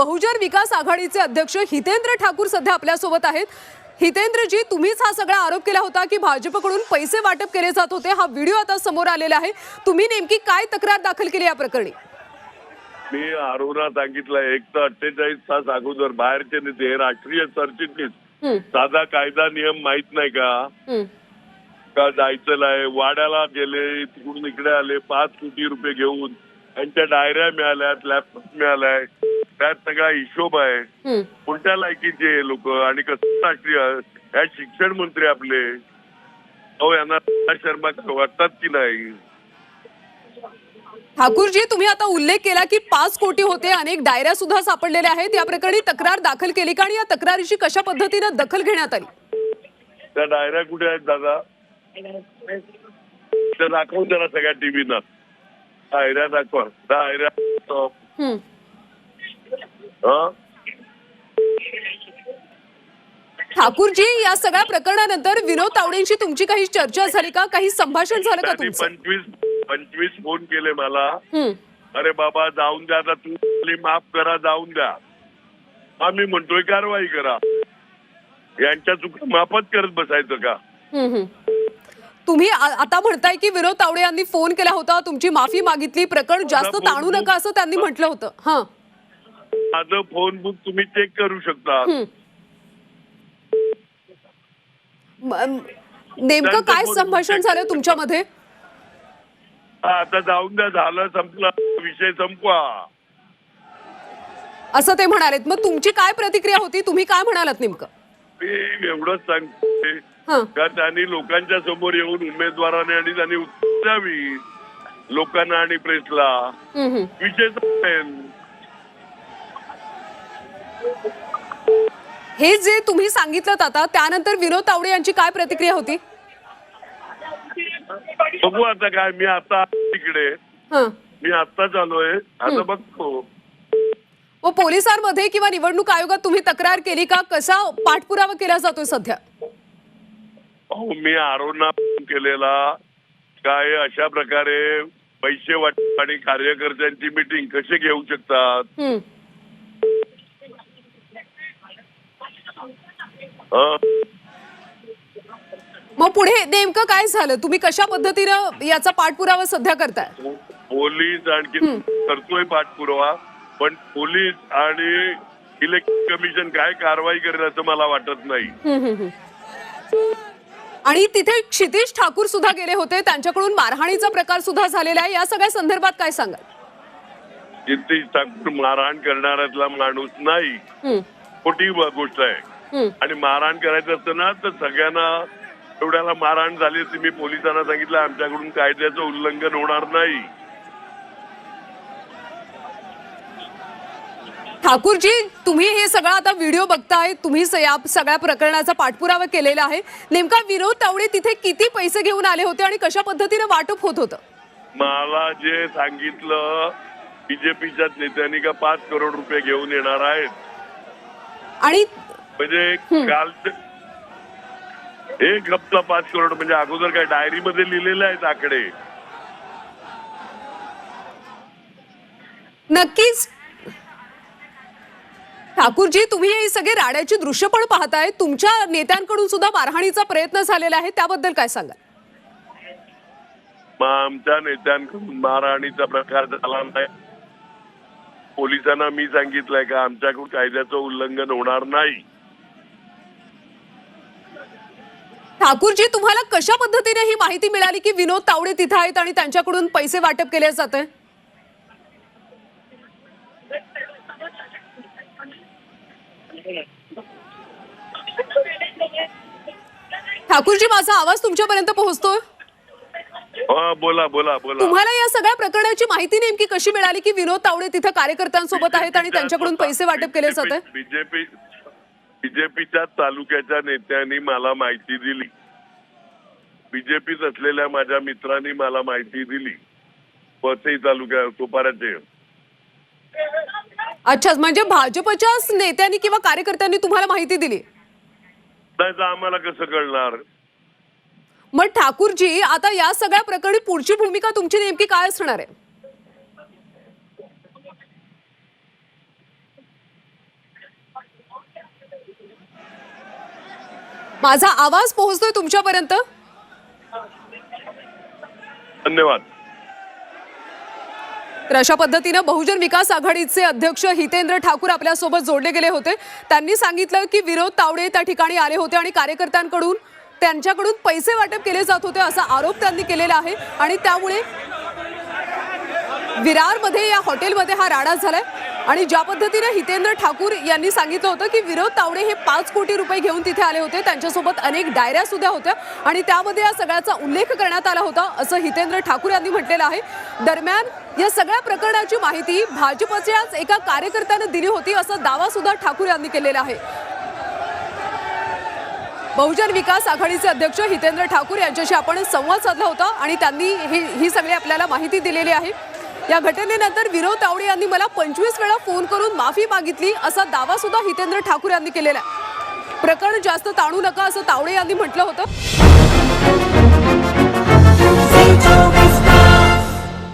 बहुजन विकास आघाडीचे अध्यक्ष हितेंद्र ठाकूर सध्या आपल्यासोबत आहेत. हितेंद्रजी तुम्हीच हा सगळा आरोप केला होता की भाजपकडून पैसे वाटप केले जात होते. हा व्हिडिओ आता समोर आलेला आहे. तुम्ही नेमकी काय तक्रार दाखल केली या प्रकरणी? मी आरोना सांगितलं एक तर अठ्ठेचाळीस तास अगोदर बाहेरचे नेते हे राष्ट्रीय सरचिटणीस साधा कायदा नियम माहीत नाही का? का जायचं नाही वाड्याला गेले तिकडून इकडे आले पाच कोटी रुपये घेऊन त्यांच्या डायऱ्या मिळाल्यात लॅपटॉप मिळालाय. त्यात सगळा हिशोब आहे. कोणत्या लायकीचे लोक? आणि कसं राष्ट्रीय? या शिक्षण मंत्री आपले. अहो यांना शर्मा वाटतात की नाही? ठाकूरजी तुम्ही आता उल्लेख केला की पाच कोटी होते अनेक डायऱ्या सुद्धा सापडलेल्या आहेत. या प्रकरणी तक्रार दाखल केली का? आणि या तक्रारीची कशा पद्धतीनं दखल घेण्यात आली? त्या डायऱ्या कुठे आहेत दादा? त्या दाखवून जरा सगळ्या टीव्हीना. डायऱ्या दाखवा. डायऱ्या? ठाकूरजी या सगळ्या प्रकरणानंतर विनोद तावडेंशी तुमची काही चर्चा झाली का? काही संभाषण झालं का त्यांनी तुमचं? पंचवीस पंचवीस फोन केले मला. हं. अरे बाबा जाऊन द्या आता. तू आपली माफ करा जाऊन द्या. आम्ही म्हणतोय कारवाई करा. यांच्या चुका माफच करत बसायचं का? हं, हं. तुम्ही आ- आता म्हणताय की विनोद तावडे यांनी फोन केला होता तुमची माफी मागितली प्रकरण जास्त ताणू नका असं त्यांनी म्हटलं होतं. हा. माझं फोन बुक तुम्ही चेक करू शकता. नेमकं काय संभाषण झालं तुमच्यामध्ये? आता जाऊन द्या झालं संपला विषय संपवा. असं ते म्हणालेत. मग तुमची काय प्रतिक्रिया होती? तुम्ही काय म्हणालात नेमकं? मी एवढंच सांगते. हा. का त्यांनी लोकांच्या समोर येऊन उमेदवाराने आणि त्यांनी उत्तर द्यावी लोकांना आणि प्रेसला हं, हं. विषय संपेल हे जे तुम्ही सांगितलं आता त्यानंतर विनोद तावडे यांची काय प्रतिक्रिया होती? बघू आता काय मी आता तिकडे हं. मी आत्ताच आलोय आता बघतो. मग पोलिसांमध्ये किंवा निवडणूक आयोगात तुम्ही तक्रार केली का? कसा पाठपुरावा केला जातोय सध्या? मी आरोना केलेला. काय अशा प्रकारे पैसे वाटप आणि कार्यकर्त्यांची मिटिंग कसे घेऊ शकतात? मग पुढे नेमकं काय झालं? तुम्ही कशा पद्धतीनं याचा पाठपुरावा सध्या करताय? पोलीस आणखी करतोय पाठपुरावा पण पोलीस आणि इलेक्शन कमिशन काय कारवाई करेल असं मला वाटत नाही. आणि तिथे क्षितिश ठाकूर सुद्धा गेले होते. त्यांच्याकडून मारहाणीचा प्रकार सुद्धा झालेला आहे. या सगळ्या संदर्भात काय सांगाल? जिथे ठाकूर मारहाण करणाऱ्यातला माणूस नाही. खोटी ब- गोष्ट आहे. आणि मारहाण करायचं असतं ना तर सगळ्यांना एवढ्याला मारहाण झाली असती. मी पोलिसांना सांगितलं आमच्याकडून कायद्याचं उल्लंघन होणार नाही. ठाकूरजी तुम्ही हे सगळं आता व्हिडिओ बघताय तुम्ही या सगळ्या प्रकरणाचा पाठपुरावा केलेला आहे. नेमका विनोद तावडे तिथे किती पैसे घेऊन आले होते आणि कशा पद्धतीनं वाटप होत होतं? मला जे सांगितलं बीजेपीच्याच नेत्यांनी का पाच करोड रुपये घेऊन येणार आहेत? आणि म्हणजे काल एक हप्ता पाच करोड म्हणजे अगोदर काय डायरी मध्ये लिहिलेले आहेत आकडे. नक्कीच. ठाकूरजी तुम्ही ही सगळे राड्याची दृश्य पण पाहताय. तुमच्या नेत्यांकडून सुद्धा मारहाणीचा प्रयत्न झालेला आहे. त्याबद्दल काय सांगा मग आमच्या नेत्यांकडून मारहाणीचा प्रकार झाला नाही. पोलिसांना मी सांगितलंय का आमच्याकडून कायद्याचं उल्लंघन होणार नाही. ठाकूरजी तुम्हाला कशा पद्धतीने ही माहिती मिळाली की विनोद तावडे तिथे आहेत आणि त्यांच्याकडून पैसे वाटप केले जात आहे ठाकूरजी माझा आवाज तुमच्यापर्यंत पोहोचतोय? बोला बोला बोला. तुम्हाला या सगळ्या प्रकरणाची माहिती नेमकी कशी मिळाली की विनोद तावडे तिथे कार्यकर्त्यांसोबत आहेत आणि त्यांच्याकडून पैसे वाटप केले जात आहे बीजेपी बीजेपीच्या तालुक्याच्या नेत्यांनी मला माहिती दिली. बीजेपीत असलेल्या माझ्या मित्रांनी मला माहिती दिली. वसई तालुक्या सोपाऱ्याचे. अच्छा म्हणजे भाजपच्याच नेत्यांनी किंवा कार्यकर्त्यांनी तुम्हाला माहिती दिली? त्याचं आम्हाला कसं कळणार? मग ठाकूरजी आता या सगळ्या प्रकरणी पुढची भूमिका तुमची नेमकी काय असणार आहे? माझा आवाज पोहोचतोय तुमच्यापर्यंत? धन्यवाद. तर अशा पद्धतीनं बहुजन विकास आघाडीचे अध्यक्ष हितेंद्र ठाकूर आपल्यासोबत जोडले गेले होते. त्यांनी सांगितलं की विरोध तावडे त्या ठिकाणी आले होते आणि कार्यकर्त्यांकडून त्यांच्याकडून पैसे वाटप केले जात होते असा आरोप त्यांनी केलेला आहे. आणि त्यामुळे विरारमध्ये या हॉटेलमध्ये हा राडा झालाय. आणि ज्या पद्धतीने हितेंद्र ठाकूर यांनी सांगितलं होतं की विरोध तावडे हे पाच कोटी रुपये घेऊन तिथे आले होते त्यांच्यासोबत अनेक डायऱ्या सुद्धा होत्या आणि त्यामध्ये या सगळ्याचा उल्लेख करण्यात आला होता असं हितेंद्र ठाकूर यांनी म्हटलेलं आहे. दरम्यान या सगळ्या प्रकरणाची माहिती भाजपच्याच एका कार्यकर्त्यानं दिली होती असा दावा सुद्धा ठाकूर यांनी केलेला आहे. बहुजन विकास आघाडीचे अध्यक्ष हितेंद्र ठाकूर यांच्याशी आपण संवाद साधला होता आणि त्यांनी ही सगळी आपल्याला माहिती दिलेली आहे. या घटनेनंतर विनोद तावडे यांनी मला पंचवीस वेळा फोन करून माफी मागितली असा दावा सुद्धा हितेंद्र ठाकूर यांनी केलेला आहे. प्रकरण जास्त ताणू नका असं तावडे यांनी म्हटलं होतं.